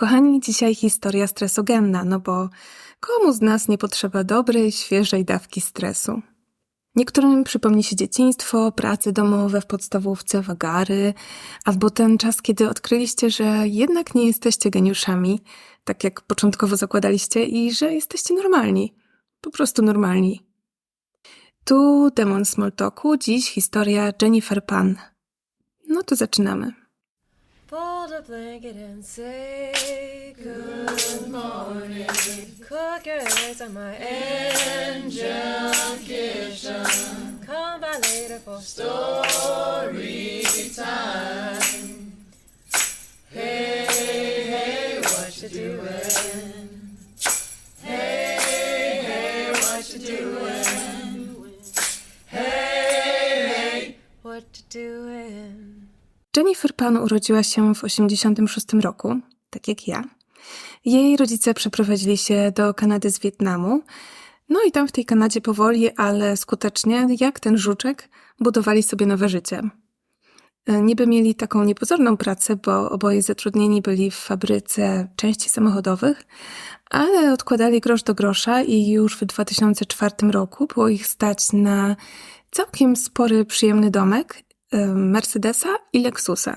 Kochani, dzisiaj historia stresogenna, no bo komu z nas nie potrzeba dobrej, świeżej dawki stresu? Niektórym przypomni się dzieciństwo, prace domowe w podstawówce, wagary, albo ten czas, kiedy odkryliście, że jednak nie jesteście geniuszami, tak jak początkowo zakładaliście, i że jesteście normalni. Po prostu normalni. Tu demon Smalltalku, dziś historia Jennifer Pan. No to zaczynamy. Fold a blanket and say good morning. Cook your eggs on my engine kitchen. Come by later for story time. Hey, hey, what you doing? Jennifer Pan urodziła się w 1986 roku, tak jak ja. Jej rodzice przeprowadzili się do Kanady z Wietnamu. No i tam w tej Kanadzie powoli, ale skutecznie, jak ten żuczek, budowali sobie nowe życie. E, Niby mieli taką niepozorną pracę, bo oboje zatrudnieni byli w fabryce części samochodowych, ale odkładali grosz do grosza i już w 2004 roku było ich stać na całkiem spory, przyjemny domek Mercedesa i Lexusa.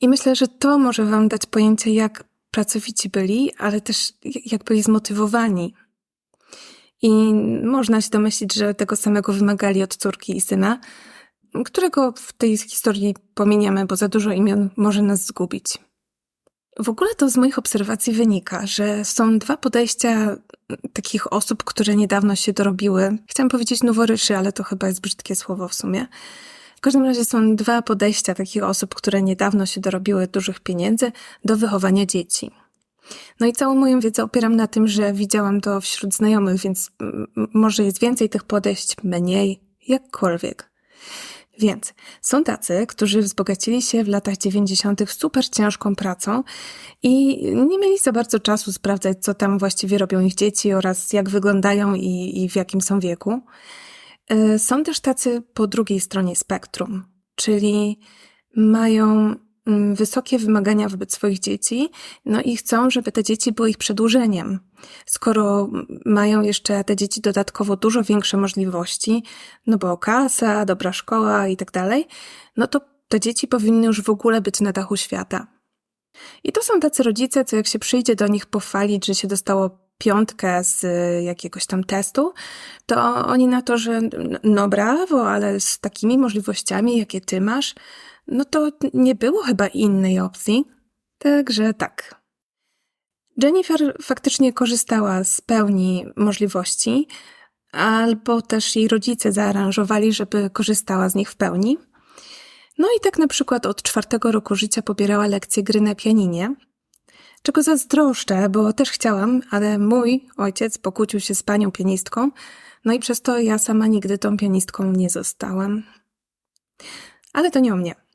I myślę, że to może Wam dać pojęcie, jak pracowici byli, ale też jak byli zmotywowani. I można się domyślić, że tego samego wymagali od córki i syna, którego w tej historii pominiemy, bo za dużo imion może nas zgubić. W ogóle to z moich obserwacji wynika, że są dwa podejścia takich osób, które niedawno się dorobiły. Chciałam powiedzieć noworyszy, ale to chyba jest brzydkie słowo w sumie. W każdym razie są dwa podejścia takich osób, które niedawno się dorobiły dużych pieniędzy do wychowania dzieci. No i całą moją wiedzę opieram na tym, że widziałam to wśród znajomych, więc może jest więcej tych podejść, mniej, jakkolwiek. Więc są tacy, którzy wzbogacili się w latach 90. super ciężką pracą i nie mieli za bardzo czasu sprawdzać, co tam właściwie robią ich dzieci oraz jak wyglądają i, i w jakim są wieku. Y, Są też tacy po drugiej stronie spektrum, czyli mają wysokie wymagania wobec swoich dzieci, no i chcą, żeby te dzieci były ich przedłużeniem. Skoro mają jeszcze te dzieci dodatkowo dużo większe możliwości, no bo kasa, dobra szkoła i tak dalej, no to te dzieci powinny już w ogóle być na dachu świata. I to są tacy rodzice, co jak się przyjdzie do nich pochwalić, że się dostało piątkę z y, jakiegoś tam testu, to oni na to, że no brawo, ale z takimi możliwościami, jakie ty masz, no to nie było chyba innej opcji. Także tak. Jennifer faktycznie korzystała z pełni możliwości, albo też jej rodzice zaaranżowali, żeby korzystała z nich w pełni. No i tak na przykład od czwartego roku życia pobierała lekcje gry na pianinie, czego zazdroszczę, bo też chciałam, ale mój ojciec pokłócił się z panią pianistką, no i przez to ja sama nigdy tą pianistką nie zostałam. Ale to nie o mnie.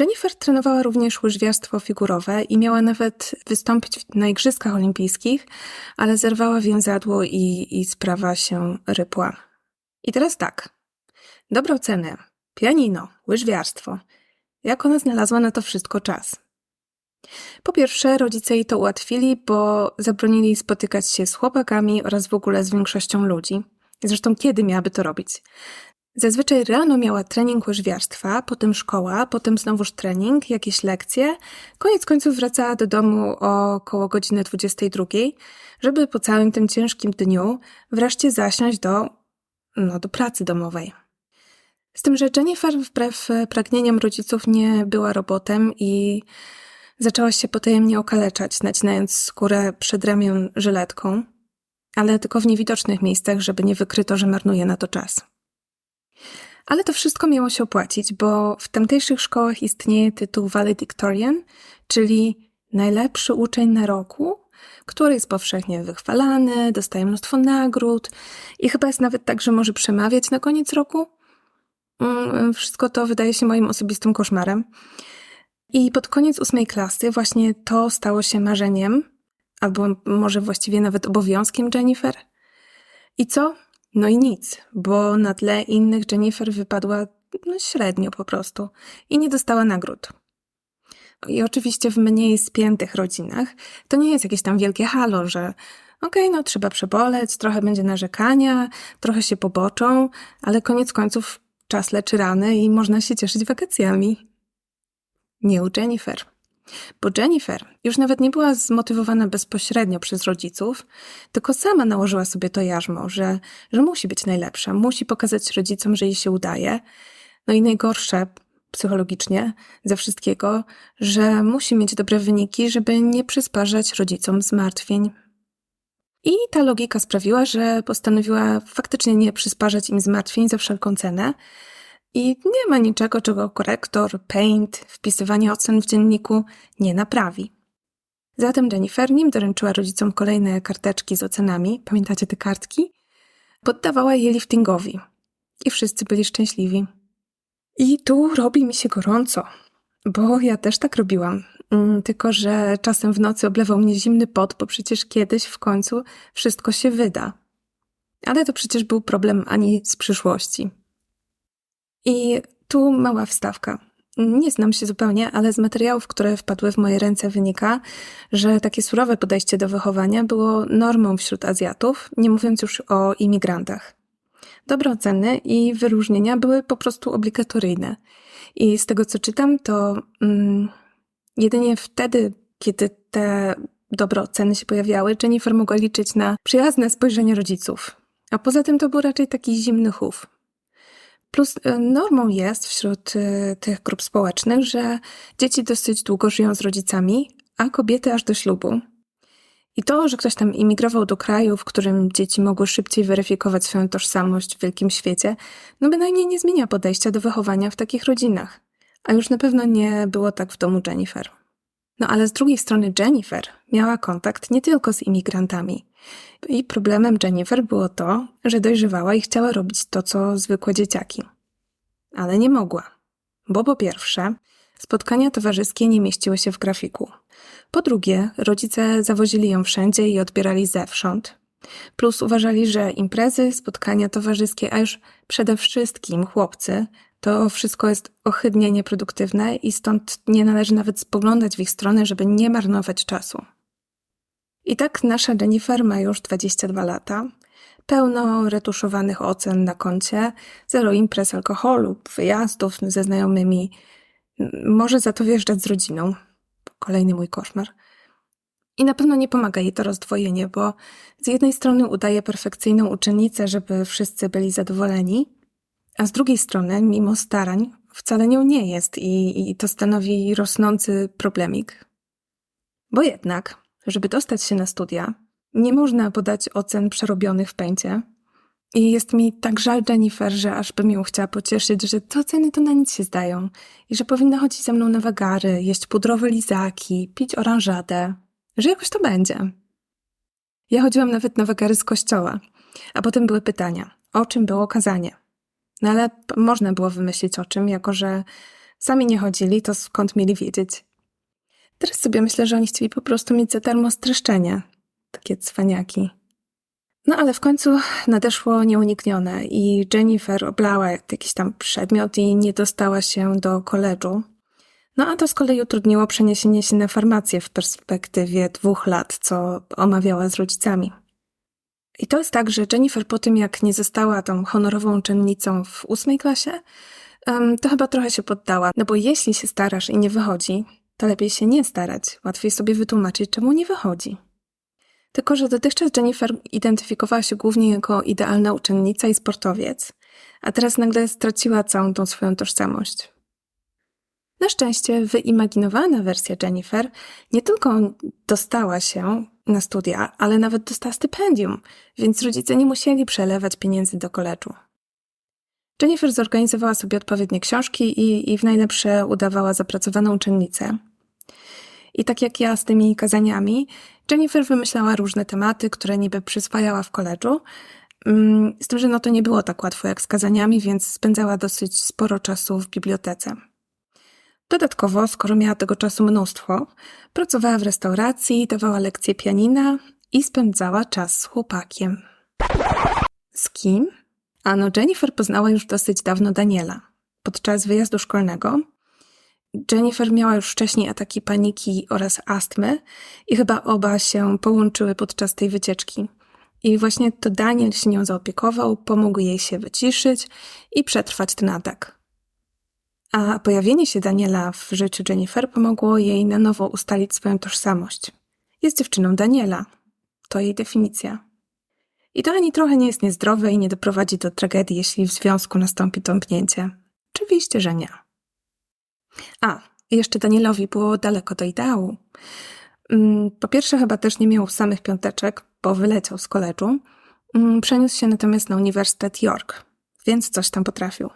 Jennifer trenowała również łyżwiarstwo figurowe i miała nawet wystąpić na Igrzyskach Olimpijskich, ale zerwała więzadło i, i sprawa się rypła. I teraz tak. Dobrą cenę, pianino, łyżwiarstwo. Jak ona znalazła na to wszystko czas? Po pierwsze, rodzice jej to ułatwili, bo zabronili spotykać się z chłopakami oraz w ogóle z większością ludzi. Zresztą kiedy miałaby to robić? Zazwyczaj rano miała trening łyżwiarstwa, potem szkoła, potem znowuż trening, jakieś lekcje. Koniec końców wracała do domu około godziny 22, żeby po całym tym ciężkim dniu wreszcie zasiąść do, no, do pracy domowej. Z tym, że Jennifer wbrew pragnieniom rodziców nie była robotem i zaczęła się potajemnie okaleczać, nacinając skórę przed ramię żyletką, ale tylko w niewidocznych miejscach, żeby nie wykryto, że marnuje na to czas. Ale to wszystko miało się opłacić, bo w tamtejszych szkołach istnieje tytuł valedictorian, czyli najlepszy uczeń na roku, który jest powszechnie wychwalany, dostaje mnóstwo nagród i chyba jest nawet tak, że może przemawiać na koniec roku. Mm, Wszystko to wydaje się moim osobistym koszmarem. I pod koniec ósmej klasy właśnie to stało się marzeniem, albo może właściwie nawet obowiązkiem Jennifer. I co? No i nic, bo na tle innych Jennifer wypadła no, średnio po prostu i nie dostała nagród. I oczywiście w mniej spiętych rodzinach to nie jest jakieś tam wielkie halo, że okej, no trzeba przeboleć, trochę będzie narzekania, trochę się poboczą, ale koniec końców czas leczy rany i można się cieszyć wakacjami. Nie u Jennifer. Bo Jennifer już nawet nie była zmotywowana bezpośrednio przez rodziców, tylko sama nałożyła sobie to jarzmo, że, że musi być najlepsza, musi pokazać rodzicom, że jej się udaje. No i najgorsze psychologicznie ze wszystkiego, że musi mieć dobre wyniki, żeby nie przysparzać rodzicom zmartwień. I ta logika sprawiła, że postanowiła faktycznie nie przysparzać im zmartwień za wszelką cenę. I nie ma niczego, czego korektor, paint, wpisywanie ocen w dzienniku nie naprawi. Zatem Jennifer, nim doręczyła rodzicom kolejne karteczki z ocenami, pamiętacie te kartki? Poddawała je liftingowi. I wszyscy byli szczęśliwi. I tu robi mi się gorąco, bo ja też tak robiłam. Mm, Tylko, że czasem w nocy oblewał mnie zimny pot, bo przecież kiedyś w końcu wszystko się wyda. Ale to przecież był problem ani z przyszłości. I tu mała wstawka. Nie znam się zupełnie, ale z materiałów, które wpadły w moje ręce, wynika, że takie surowe podejście do wychowania było normą wśród Azjatów, nie mówiąc już o imigrantach. Dobre oceny i wyróżnienia były po prostu obligatoryjne. I z tego co czytam, to mm, jedynie wtedy, kiedy te dobre oceny się pojawiały, Jennifer mogła liczyć na przyjazne spojrzenie rodziców. A poza tym to był raczej taki zimny chów. Plus e, normą jest wśród e, tych grup społecznych, że dzieci dosyć długo żyją z rodzicami, a kobiety aż do ślubu. I to, że ktoś tam imigrował do kraju, w którym dzieci mogły szybciej weryfikować swoją tożsamość w wielkim świecie, no bynajmniej nie zmienia podejścia do wychowania w takich rodzinach. A już na pewno nie było tak w domu Jennifer. No ale z drugiej strony Jennifer miała kontakt nie tylko z imigrantami. I problemem Jennifer było to, że dojrzewała i chciała robić to, co zwykłe dzieciaki. Ale nie mogła. Bo po pierwsze, spotkania towarzyskie nie mieściły się w grafiku. Po drugie, rodzice zawozili ją wszędzie i odbierali zewsząd. Plus uważali, że imprezy, spotkania towarzyskie, a już przede wszystkim chłopcy, to wszystko jest ohydnie nieproduktywne i stąd nie należy nawet spoglądać w ich stronę, żeby nie marnować czasu. I tak nasza Jennifer ma już 22 lata, pełno retuszowanych ocen na koncie, zero imprez alkoholu, wyjazdów ze znajomymi, może za to wjeżdżać z rodziną. Kolejny mój koszmar. I na pewno nie pomaga jej to rozdwojenie, bo z jednej strony udaje perfekcyjną uczennicę, żeby wszyscy byli zadowoleni, a z drugiej strony, mimo starań, wcale nią nie jest i, i to stanowi rosnący problemik. Bo jednak, żeby dostać się na studia, nie można podać ocen przerobionych w pęcie. I jest mi tak żal Jennifer, że aż bym ją chciała pocieszyć, że te oceny to na nic się zdają i że powinna chodzić ze mną na wagary, jeść pudrowe lizaki, pić oranżadę, że jakoś to będzie. Ja chodziłam nawet na wagary z kościoła, a potem były pytania, o czym było kazanie. No ale można było wymyślić o czym, jako że sami nie chodzili, to skąd mieli wiedzieć? Teraz sobie myślę, że oni chcieli po prostu mieć za darmo streszczenie. Takie cwaniaki. No ale w końcu nadeszło nieuniknione i Jennifer oblała jakiś tam przedmiot i nie dostała się do koledżu. No a to z kolei utrudniło przeniesienie się na farmację w perspektywie dwóch lat, co omawiała z rodzicami. I to jest tak, że Jennifer po tym, jak nie została tą honorową uczennicą w ósmej klasie, to chyba trochę się poddała. No bo jeśli się starasz i nie wychodzi, to lepiej się nie starać. Łatwiej sobie wytłumaczyć, czemu nie wychodzi. Tylko, że dotychczas Jennifer identyfikowała się głównie jako idealna uczennica i sportowiec, a teraz nagle straciła całą tą swoją tożsamość. Na szczęście wyimaginowana wersja Jennifer nie tylko dostała się na studia, ale nawet dostała stypendium, więc rodzice nie musieli przelewać pieniędzy do koledżu. Jennifer zorganizowała sobie odpowiednie książki i, i w najlepsze udawała zapracowaną uczennicę. I tak jak ja z tymi kazaniami, Jennifer wymyślała różne tematy, które niby przyswajała w koledżu. Mm, Z tym, że no to nie było tak łatwo jak z kazaniami, więc spędzała dosyć sporo czasu w bibliotece. Dodatkowo, skoro miała tego czasu mnóstwo, pracowała w restauracji, dawała lekcje pianina i spędzała czas z chłopakiem. Z kim? Ano, Jennifer poznała już dosyć dawno Daniela podczas wyjazdu szkolnego Jennifer miała już wcześniej ataki paniki oraz astmy i chyba oba się połączyły podczas tej wycieczki. I właśnie to Daniel się nią zaopiekował, pomógł jej się wyciszyć i przetrwać ten atak. A pojawienie się Daniela w życiu Jennifer pomogło jej na nowo ustalić swoją tożsamość. Jest dziewczyną Daniela. To jej definicja. I to ani trochę nie jest niezdrowe i nie doprowadzi do tragedii, jeśli w związku nastąpi tąpnięcie. Oczywiście, że nie. A, jeszcze Danielowi było daleko do ideału. Mm, Po pierwsze, chyba też nie miał samych piąteczek, bo wyleciał z koledżu. Mm, Przeniósł się natomiast na Uniwersytet York, więc coś tam potrafił.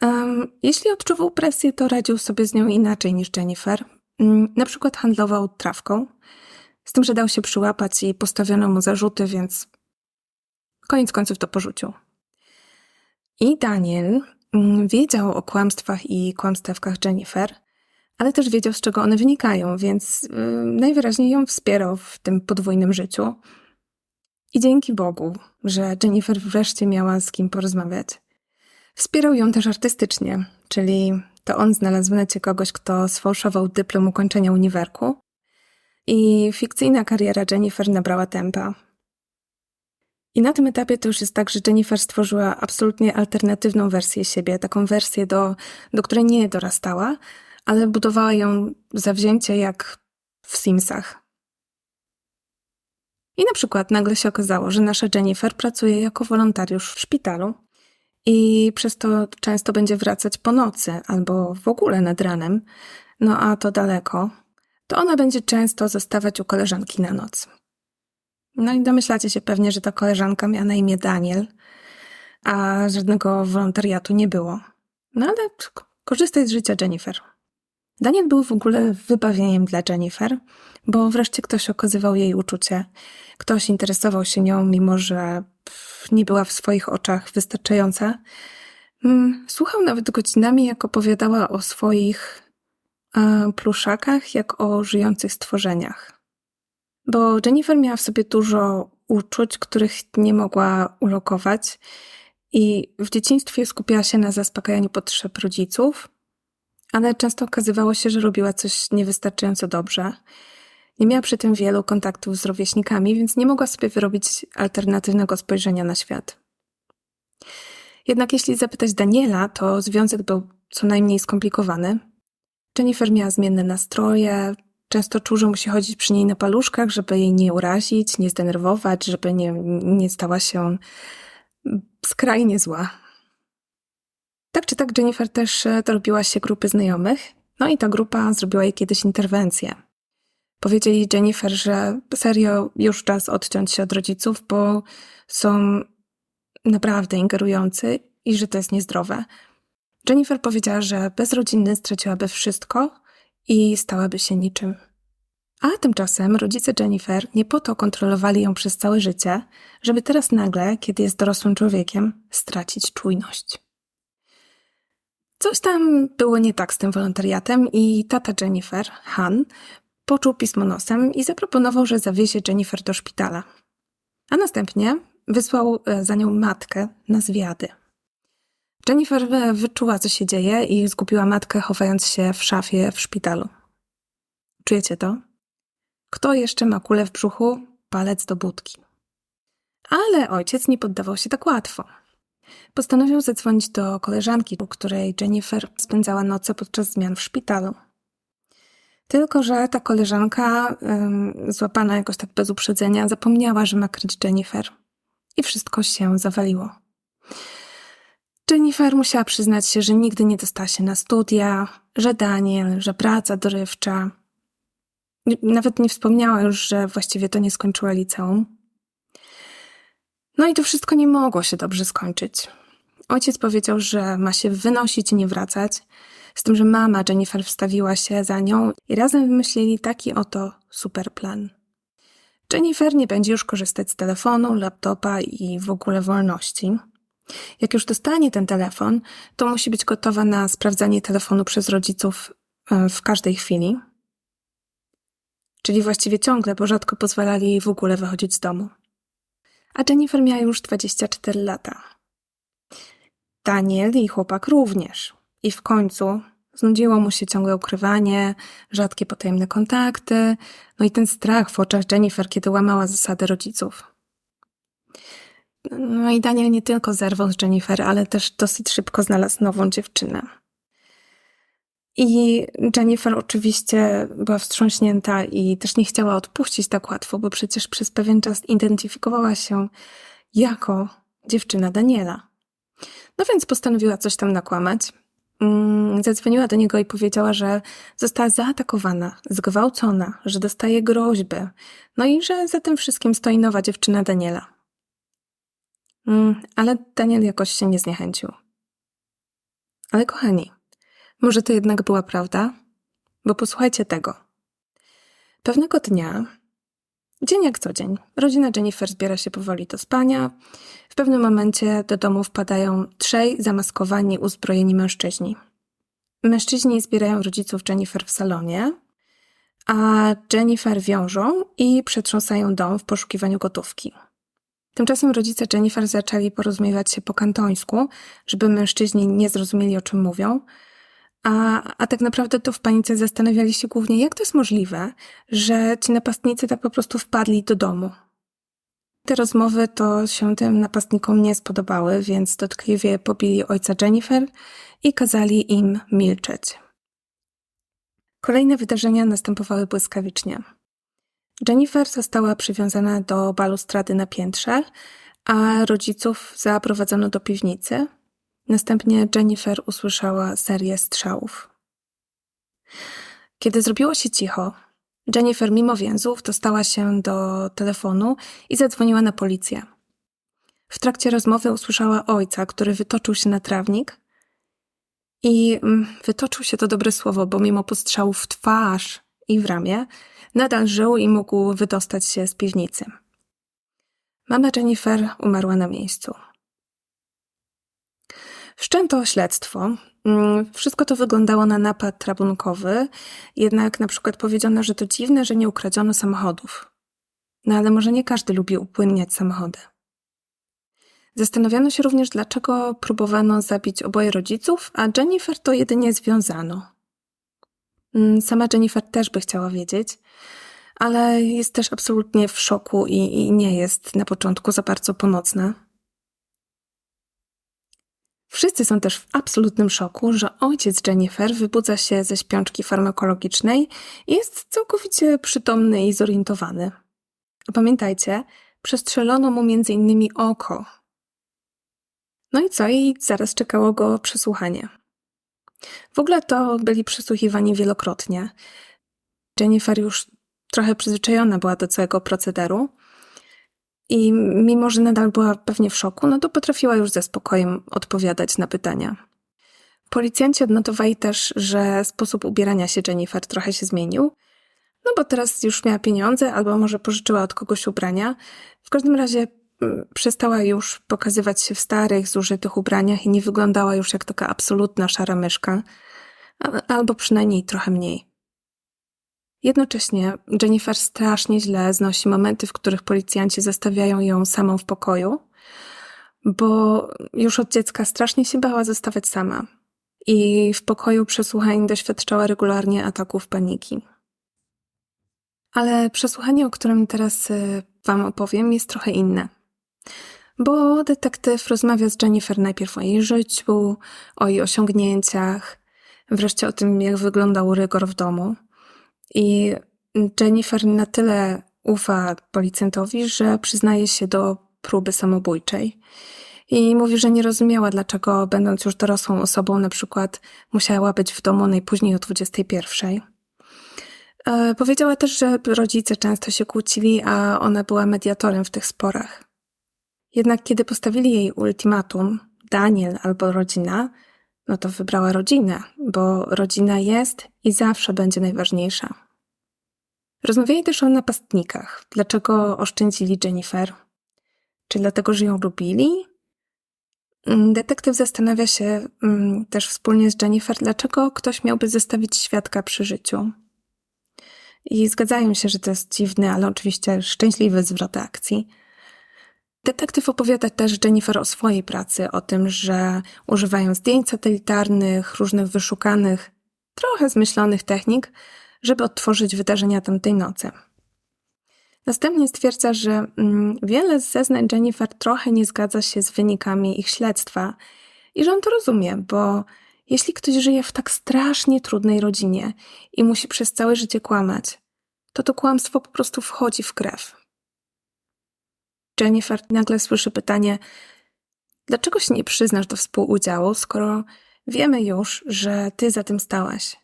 Em, jeśli odczuwał presję, to radził sobie z nią inaczej niż Jennifer. Mm, Na przykład handlował trawką, z tym, że dał się przyłapać i postawiono mu zarzuty, więc koniec końców to porzucił. I Daniel mm, wiedział o kłamstwach i kłamstewkach Jennifer, ale też wiedział, z czego one wynikają, więc najwyraźniej ją wspierał w tym podwójnym życiu. I dzięki Bogu, że Jennifer wreszcie miała z kim porozmawiać. Wspierał ją też artystycznie, czyli to on znalazł w necie kogoś, kto sfałszował dyplom ukończenia uniwerku i fikcyjna kariera Jennifer nabrała tempa. I na tym etapie to już jest tak, że Jennifer stworzyła absolutnie alternatywną wersję siebie, taką wersję, do, do której nie dorastała, ale budowała ją zawzięcie jak w Simsach. I na przykład nagle się okazało, że nasza Jennifer pracuje jako wolontariusz w szpitalu i przez to często będzie wracać po nocy albo w ogóle nad ranem, no a to daleko, to ona będzie często zostawać u koleżanki na noc. No i domyślacie się pewnie, że ta koleżanka miała na imię Daniel, a żadnego wolontariatu nie było. No ale korzystaj z życia Jennifer. Daniel był w ogóle wybawieniem dla Jennifer, bo wreszcie ktoś okazywał jej uczucie. Ktoś interesował się nią, mimo że nie była w swoich oczach wystarczająca. Mm, Słuchał nawet godzinami, jak opowiadała o swoich e, pluszakach, jak o żyjących stworzeniach. Bo Jennifer miała w sobie dużo uczuć, których nie mogła ulokować, i w dzieciństwie skupiała się na zaspokajaniu potrzeb rodziców, ale często okazywało się, że robiła coś niewystarczająco dobrze. Nie miała przy tym wielu kontaktów z rówieśnikami, więc nie mogła sobie wyrobić alternatywnego spojrzenia na świat. Jednak jeśli zapytać Daniela, to związek był co najmniej skomplikowany. Jennifer miała zmienne nastroje, często czuł, że musi chodzić przy niej na paluszkach, żeby jej nie urazić, nie zdenerwować, żeby nie, nie stała się skrajnie zła. Tak czy tak, Jennifer też e, dorobiła się grupy znajomych, no i ta grupa zrobiła jej kiedyś interwencję. Powiedzieli Jennifer, że serio już czas odciąć się od rodziców, bo są naprawdę ingerujący i że to jest niezdrowe. Jennifer powiedziała, że bez rodziny straciłaby wszystko i stałaby się niczym. A tymczasem rodzice Jennifer nie po to kontrolowali ją przez całe życie, żeby teraz nagle, kiedy jest dorosłym człowiekiem, stracić czujność. Coś tam było nie tak z tym wolontariatem i tata Jennifer, Han, poczuł pismo nosem i zaproponował, że zawiezie Jennifer do szpitala. A następnie wysłał e, za nią matkę na zwiady. Jennifer e, wyczuła, co się dzieje i zgubiła matkę, chowając się w szafie w szpitalu. Czujecie to? Kto jeszcze ma kulę w brzuchu? Palec do budki. Ale ojciec nie poddawał się tak łatwo. Postanowił zadzwonić do koleżanki, u której Jennifer spędzała noce podczas zmian w szpitalu. Tylko, że ta koleżanka, złapana jakoś tak bez uprzedzenia, zapomniała, że ma kryć Jennifer. I wszystko się zawaliło. Jennifer musiała przyznać się, że nigdy nie dostała się na studia, że Daniel, że praca dorywcza. Nawet nie wspomniała już, że właściwie to nie skończyła liceum. No i to wszystko nie mogło się dobrze skończyć. Ojciec powiedział, że ma się wynosić i nie wracać, z tym, że mama Jennifer wstawiła się za nią i razem wymyślili taki oto super plan. Jennifer nie będzie już korzystać z telefonu, laptopa i w ogóle wolności. Jak już dostanie ten telefon, to musi być gotowa na sprawdzanie telefonu przez rodziców e, w każdej chwili. Czyli właściwie ciągle, bo rzadko pozwalali jej w ogóle wychodzić z domu. A Jennifer miała już 24 lata. Daniel i chłopak również. I w końcu Znudziło mu się ciągłe ukrywanie, rzadkie potajemne kontakty, no i ten strach w oczach Jennifer, kiedy łamała zasady rodziców. No i Daniel nie tylko zerwał z Jennifer, ale też dosyć szybko znalazł nową dziewczynę. I Jennifer oczywiście była wstrząśnięta i też nie chciała odpuścić tak łatwo, bo przecież przez pewien czas identyfikowała się jako dziewczyna Daniela. No więc postanowiła coś tam nakłamać. Mm, Zadzwoniła do niego i powiedziała, że została zaatakowana, zgwałcona, że dostaje groźby, no i że za tym wszystkim stoi nowa dziewczyna Daniela. Mm, Ale Daniel jakoś się nie zniechęcił. Ale kochani, może to jednak była prawda? Bo posłuchajcie tego. Pewnego dnia, dzień jak co dzień, rodzina Jennifer zbiera się powoli do spania. W pewnym momencie do domu wpadają trzej zamaskowani, uzbrojeni mężczyźni. Mężczyźni zbierają rodziców Jennifer w salonie, a Jennifer wiążą i przetrząsają dom w poszukiwaniu gotówki. Tymczasem rodzice Jennifer zaczęli porozumiewać się po kantońsku, żeby mężczyźni nie zrozumieli, o czym mówią, a, a tak naprawdę to w panice zastanawiali się głównie, jak to jest możliwe, że ci napastnicy tak po prostu wpadli do domu. Te rozmowy to się tym napastnikom nie spodobały, więc dotkliwie pobili ojca Jennifer i kazali im milczeć. Kolejne wydarzenia następowały błyskawicznie. Jennifer została przywiązana do balustrady na piętrze, a rodziców zaprowadzono do piwnicy. Następnie Jennifer usłyszała serię strzałów. Kiedy zrobiło się cicho, Jennifer mimo więzów dostała się do telefonu i zadzwoniła na policję. W trakcie rozmowy usłyszała ojca, który wytoczył się na trawnik i mm, wytoczył się to dobre słowo, bo mimo postrzałów w twarz i w ramię, nadal żył i mógł wydostać się z piwnicy. Mama Jennifer umarła na miejscu. Wszczęto śledztwo. Mm, Wszystko to wyglądało na napad rabunkowy, jednak na przykład powiedziano, że to dziwne, że nie ukradziono samochodów. No ale może nie każdy lubi upłynniać samochody. Zastanawiano się również, dlaczego próbowano zabić oboje rodziców, a Jennifer to jedynie związano. Mm, Sama Jennifer też by chciała wiedzieć, ale jest też absolutnie w szoku i, i nie jest na początku za bardzo pomocna. Wszyscy są też w absolutnym szoku, że ojciec Jennifer wybudza się ze śpiączki farmakologicznej i jest całkowicie przytomny i zorientowany. Pamiętajcie, przestrzelono mu między innymi oko. No i co? I zaraz czekało go przesłuchanie. W ogóle to byli przesłuchiwani wielokrotnie. Jennifer już trochę przyzwyczajona była do całego procederu i mimo, że nadal była pewnie w szoku, no to potrafiła już ze spokojem odpowiadać na pytania. Policjanci odnotowali też, że sposób ubierania się Jennifer trochę się zmienił, no bo teraz już miała pieniądze albo może pożyczyła od kogoś ubrania. W każdym razie mm, przestała już pokazywać się w starych, zużytych ubraniach i nie wyglądała już jak taka absolutna szara myszka, albo przynajmniej trochę mniej. Jednocześnie Jennifer strasznie źle znosi momenty, w których policjanci zostawiają ją samą w pokoju, bo już od dziecka strasznie się bała zostawać sama i w pokoju przesłuchań doświadczała regularnie ataków paniki. Ale przesłuchanie, o którym teraz y, Wam opowiem, jest trochę inne. Bo detektyw rozmawia z Jennifer najpierw o jej życiu, o jej osiągnięciach, wreszcie o tym, jak wyglądał rygor w domu. I Jennifer na tyle ufa policjantowi, że przyznaje się do próby samobójczej. I mówi, że nie rozumiała, dlaczego, będąc już dorosłą osobą, na przykład musiała być w domu najpóźniej o 21. E, Powiedziała też, że rodzice często się kłócili, a ona była mediatorem w tych sporach. Jednak kiedy postawili jej ultimatum, Daniel albo rodzina, no to wybrała rodzinę, bo rodzina jest i zawsze będzie najważniejsza. Rozmawiali też o napastnikach. Dlaczego oszczędzili Jennifer? Czy dlatego, że ją lubili? Mm, Detektyw zastanawia się mm, też wspólnie z Jennifer, dlaczego ktoś miałby zostawić świadka przy życiu. I zgadzają się, że to jest dziwny, ale oczywiście szczęśliwy zwrot akcji. Detektyw opowiada też Jennifer o swojej pracy, o tym, że używają zdjęć satelitarnych, różnych wyszukanych trochę zmyślonych technik, żeby odtworzyć wydarzenia tamtej nocy. Następnie stwierdza, że mm, wiele z zeznań Jennifer trochę nie zgadza się z wynikami ich śledztwa i że on to rozumie, bo jeśli ktoś żyje w tak strasznie trudnej rodzinie i musi przez całe życie kłamać, to to kłamstwo po prostu wchodzi w krew. Jennifer nagle słyszy pytanie: Dlaczego się nie przyznasz do współudziału, skoro wiemy już, że ty za tym stałaś?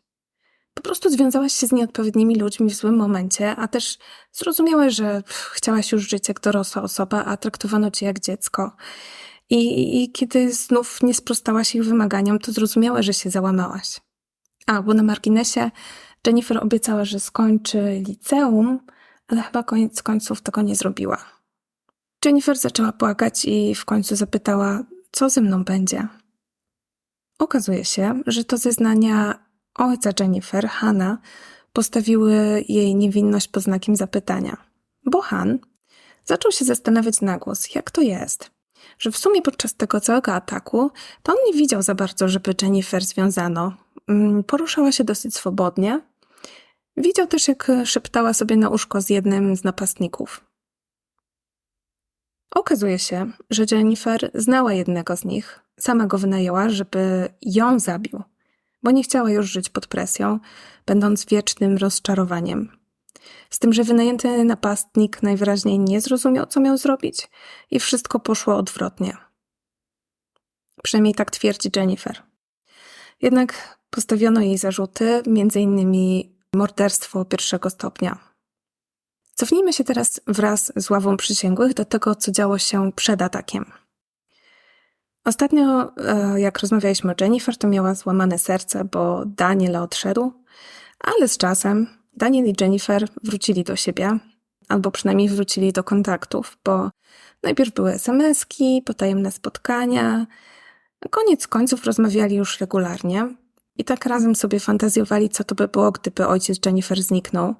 Po prostu związałaś się z nieodpowiednimi ludźmi w złym momencie, a też zrozumiałaś, że chciałaś już żyć jak dorosła osoba, a traktowano cię jak dziecko. I, I kiedy znów nie sprostałaś ich wymaganiom, to zrozumiałeś, że się załamałaś. A, bo na marginesie Jennifer obiecała, że skończy liceum, ale chyba koniec końców tego nie zrobiła. Jennifer zaczęła płakać i w końcu zapytała, co ze mną będzie. Okazuje się, że to zeznania ojca Jennifer, Hanna, postawiły jej niewinność pod znakiem zapytania. Bo Han zaczął się zastanawiać na głos, jak to jest, że w sumie podczas tego całego ataku to on nie widział za bardzo, żeby Jennifer związano. Mm, Poruszała się dosyć swobodnie. Widział też, jak szeptała sobie na uszko z jednym z napastników. Okazuje się, że Jennifer znała jednego z nich. Sama go wynajęła, żeby ją zabił, bo nie chciała już żyć pod presją, będąc wiecznym rozczarowaniem. Z tym, że wynajęty napastnik najwyraźniej nie zrozumiał, co miał zrobić i wszystko poszło odwrotnie. Przynajmniej tak twierdzi Jennifer. Jednak postawiono jej zarzuty, m.in. morderstwo pierwszego stopnia. Cofnijmy się teraz wraz z ławą przysięgłych do tego, co działo się przed atakiem. Ostatnio, e, jak rozmawialiśmy o Jennifer, to miała złamane serce, bo Daniel odszedł, ale z czasem Daniel i Jennifer wrócili do siebie, albo przynajmniej wrócili do kontaktów, bo najpierw były SMS-ki, potajemne spotkania, koniec końców rozmawiali już regularnie i tak razem sobie fantazjowali, co to by było, gdyby ojciec Jennifer zniknął.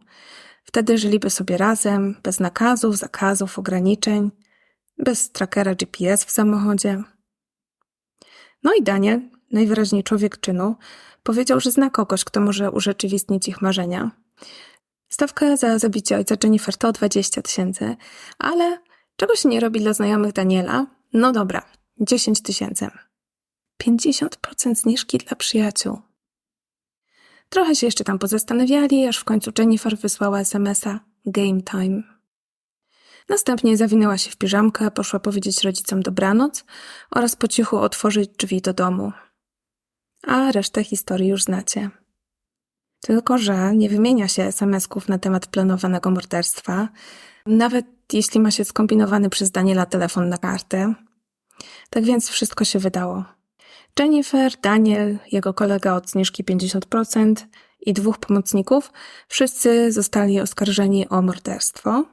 Wtedy żyliby sobie razem, bez nakazów, zakazów, ograniczeń, bez trackera GPS w samochodzie. No i Daniel, najwyraźniej człowiek czynu, powiedział, że zna kogoś, kto może urzeczywistnić ich marzenia. Stawka za zabicie ojca Jennifer to 20 tysięcy, ale czego się nie robi dla znajomych Daniela? No dobra, 10 tysięcy. 50% zniżki dla przyjaciół. Trochę się jeszcze tam pozastanawiali, aż w końcu Jennifer wysłała SMS-a Game Time. Następnie zawinęła się w piżamkę, poszła powiedzieć rodzicom dobranoc oraz po cichu otworzyć drzwi do domu. A resztę historii już znacie. Tylko, że nie wymienia się SMS-ków na temat planowanego morderstwa, nawet jeśli ma się skombinowany przez Daniela telefon na kartę. Tak więc wszystko się wydało. Jennifer, Daniel, jego kolega od zniżki 50% i dwóch pomocników, wszyscy zostali oskarżeni o morderstwo.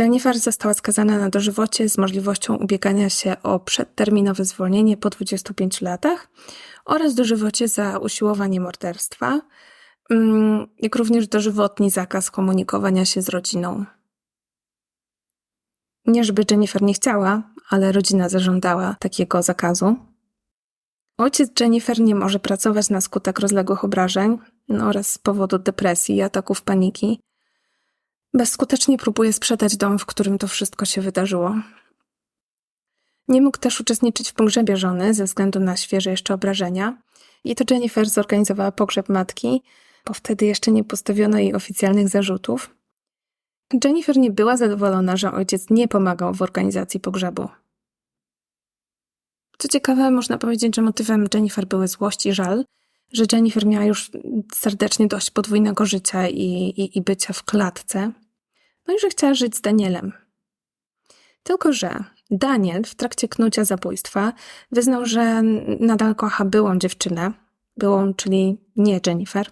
Jennifer została skazana na dożywocie z możliwością ubiegania się o przedterminowe zwolnienie po 25 latach oraz dożywocie za usiłowanie morderstwa, mm, jak również dożywotni zakaz komunikowania się z rodziną. Nie, żeby Jennifer nie chciała, ale rodzina zażądała takiego zakazu. Ojciec Jennifer nie może pracować na skutek rozległych obrażeń no, oraz z powodu depresji i ataków paniki. Bezskutecznie próbuje sprzedać dom, w którym to wszystko się wydarzyło. Nie mógł też uczestniczyć w pogrzebie żony ze względu na świeże jeszcze obrażenia. I to Jennifer zorganizowała pogrzeb matki, bo wtedy jeszcze nie postawiono jej oficjalnych zarzutów. Jennifer nie była zadowolona, że ojciec nie pomagał w organizacji pogrzebu. Co ciekawe, można powiedzieć, że motywem Jennifer były złość i żal, że Jennifer miała już serdecznie dość podwójnego życia i, i, i bycia w klatce, no i że chciała żyć z Danielem. Tylko, że Daniel w trakcie knucia zabójstwa wyznał, że nadal kocha byłą dziewczynę, byłą, czyli nie Jennifer.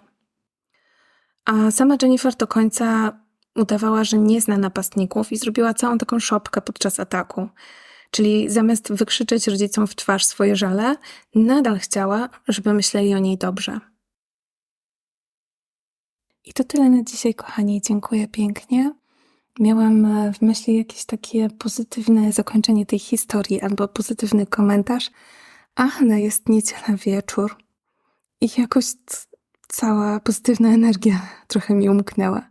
A sama Jennifer do końca udawała, że nie zna napastników i zrobiła całą taką szopkę podczas ataku. Czyli zamiast wykrzyczeć rodzicom w twarz swoje żale, nadal chciała, żeby myśleli o niej dobrze. I to tyle na dzisiaj, kochani. Dziękuję pięknie. Miałam e, w myśli jakieś takie pozytywne zakończenie tej historii albo pozytywny komentarz. Ach, no jest niedziela wieczór i jakoś cała pozytywna energia trochę mi umknęła.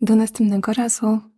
Do następnego razu.